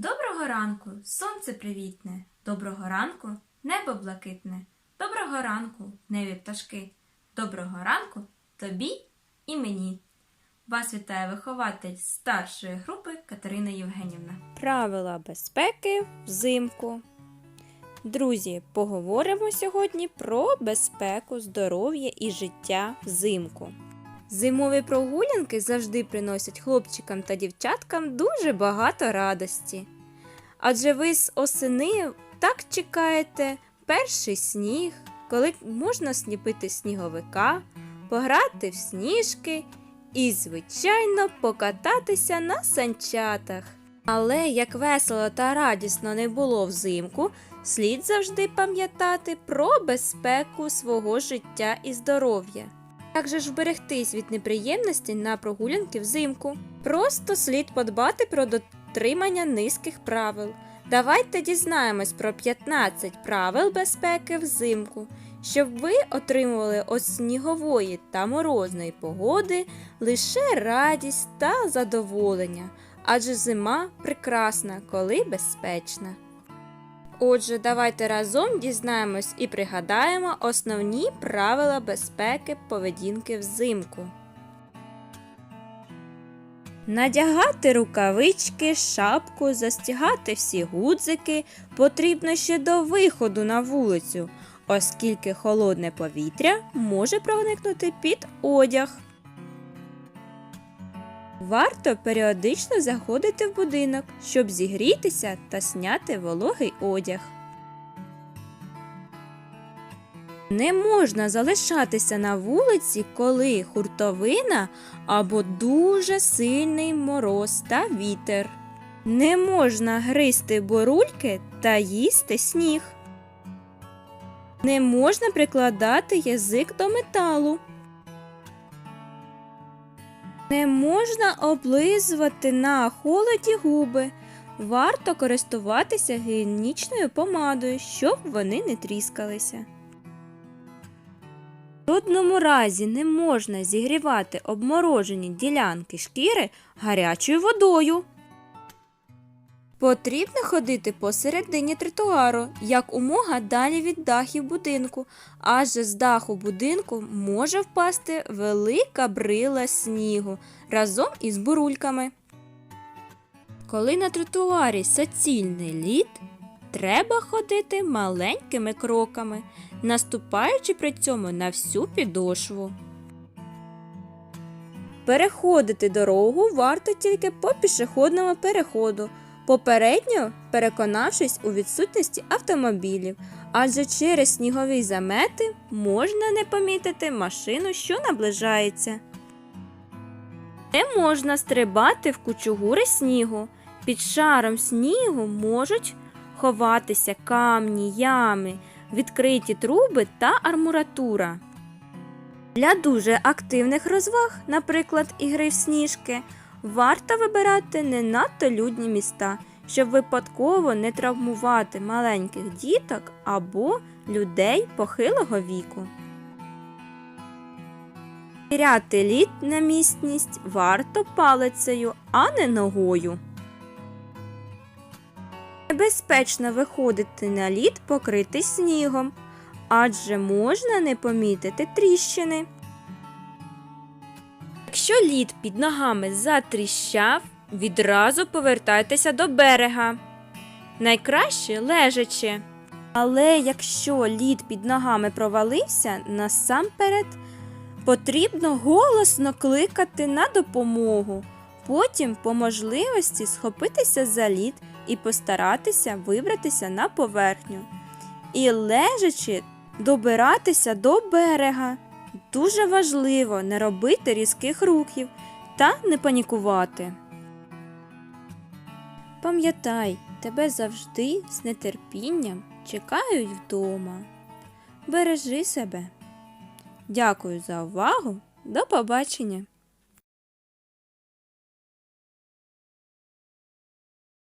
Доброго ранку, сонце привітне, доброго ранку, небо блакитне, доброго ранку, небі пташки, доброго ранку тобі і мені. Вас вітає вихователь старшої групи Катерина Євгенівна. Правила безпеки взимку. Друзі, поговоримо сьогодні про безпеку, здоров'я і життя взимку. Зимові прогулянки завжди приносять хлопчикам та дівчаткам дуже багато радості. Адже ви з осени так чекаєте перший сніг, коли можна сніпити сніговика, пограти в сніжки і, звичайно, покататися на санчатах. Але як весело та радісно не було взимку, слід завжди пам'ятати про безпеку свого життя і здоров'я. Як же ж вберегтись від неприємностей на прогулянки взимку? Просто слід подбати про дотримання низьких правил. Давайте дізнаємось про 15 правил безпеки взимку, щоб ви отримували від снігової та морозної погоди лише радість та задоволення, адже зима прекрасна, коли безпечна. Отже, давайте разом дізнаємось і пригадаємо основні правила безпеки поведінки взимку. Надягати рукавички, шапку, застігати всі гудзики потрібно ще до виходу на вулицю, оскільки холодне повітря може проникнути під одяг. Варто періодично заходити в будинок, щоб зігрітися та зняти вологий одяг. Не можна залишатися на вулиці, коли хуртовина або дуже сильний мороз та вітер. Не можна гризти борульки та їсти сніг. Не можна прикладати язик до металу. Не можна облизувати на холоді губи. Варто користуватися гігієнічною помадою, щоб вони не тріскалися. В жодному разі не можна зігрівати обморожені ділянки шкіри гарячою водою. Потрібно ходити посередині тротуару, як умога далі від дахів будинку, адже з даху будинку може впасти велика брила снігу разом із бурульками. Коли на тротуарі суцільний лід, треба ходити маленькими кроками, наступаючи при цьому на всю підошву. Переходити дорогу варто тільки по пішохідному переходу, попередньо переконавшись у відсутності автомобілів, адже через снігові замети можна не помітити машину, що наближається. Не можна стрибати в кучугури снігу. Під шаром снігу можуть ховатися камні, ями, відкриті труби та армуратура. Для дуже активних розваг, наприклад, ігри в сніжки, варто вибирати не надто людні міста, щоб випадково не травмувати маленьких діток або людей похилого віку. Міряти лід на міцність варто палицею, а не ногою. Небезпечно виходити на лід, покритий снігом, адже можна не помітити тріщини. Якщо лід під ногами затріщав, відразу повертайтеся до берега. Найкраще лежачи. Але якщо лід під ногами провалився, насамперед потрібно голосно кликати на допомогу. Потім, по можливості, схопитися за лід і постаратися вибратися на поверхню. І лежачи, добиратися до берега. Дуже важливо не робити різких рухів та не панікувати. Пам'ятай, тебе завжди з нетерпінням чекають вдома. Бережи себе. Дякую за увагу. До побачення!